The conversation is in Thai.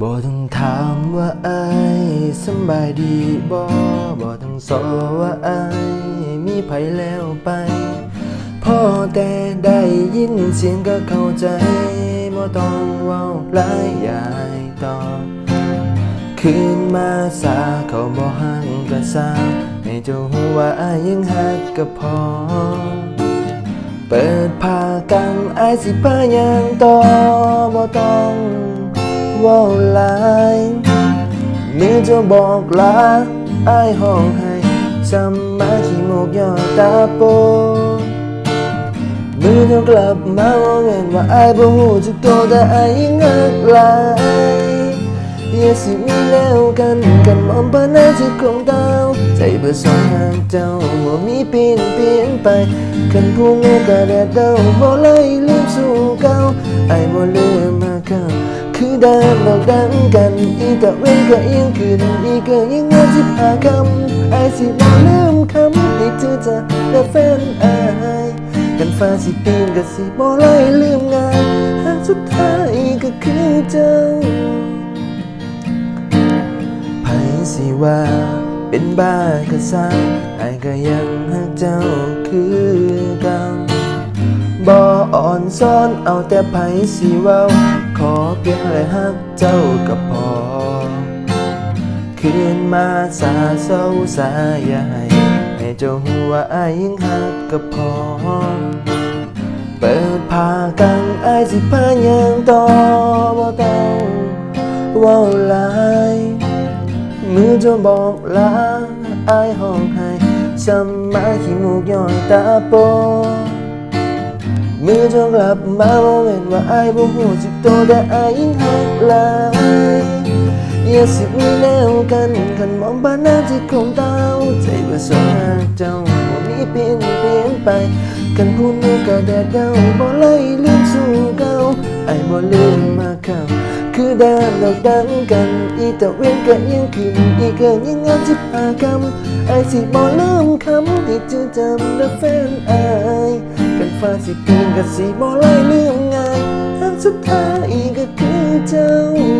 บ่ต้องถามว่าไอายสบายดีบ่บ่ต้องสอว่าไอายมีไผแล้วไปพ่อแต่ได้ยินเสียงก็เข้าใจบ่ต้องเว้าหลายยายต่อคืนมาสาเขาบ่หังก็สาให้เจ้าหูว่าอายยังหักก็พอ เปิดผ้ากังอายสิพายังต่อบ่ต้อง วาลายมือจะบอกลาไอห้องให้ซ้ำมาขี้มูกยอตาโปมือจะกลับมามองเห็นว่าไอายบ่ฮู้จักตัวแต่อายยังหักลายอย่าสิมีแล้วกันกันมองปานนาจะคงดาวใจเบื่อสองหางเจ้าบ่มีเปลี่ยนเปลี่ยนไปคันผู้งูกระแดดเดาบ่เลยลืมสู่เก่าไอ้บ่ลืม คือดาดอกดังกันอีตะเว้นก็ยังขึ้นอีกก็ยังเงานสิบหาคำไอ้สิบ่ลืมคำที่เธอจะและแฟนอายกันฟ้าสิปีนก็สิบ่เลยลืมงานหากสุดท้ายก็คือเจ้าไผสิว่าเป็นบ้าก็สร้างไอ้ก็ยังหักเจ้าคือ ซ้อนเอาแต่ไผสิเว้า ขอเพียงแค่หักเจ้าก็พอ คืนมาสาเศร้าสาอย่าให้ให้เจ้าหัวอ้ายยังหักก็พอ เปิดผ้ากังอายสิพายังต่อบ่ต้องเว้าลายมือจะบอกลาอายห้องให้ซ้ำมาขี้มูกย้อยตาโป มือจะกลับมามองเห็นว่าไอายบ่ฮู้จักโตแต่อายยังหักหลายอย่าสิมีแนวกันคันมองบ้านหน้าที่คงเต้าใจว่าสงหากเจ้าบ่มีเปลี่ยนเปลี่ยนไป กันพูดมือก็แดดเดาบ่เลยลืมสู่เก่าไอ้บ่ลืมมาเข้าคือแดนดอกดังกันอีตะเวนก็ยังขึ้นอีกก็ยังงานสิบหากำไอ้สิบ่ลืมคำที่จะจำและแฟนไอายกัน ฟ้าสิปีนก็สิบ่เลยลืมงานทั้งสุดท้ายก็คือเจ้า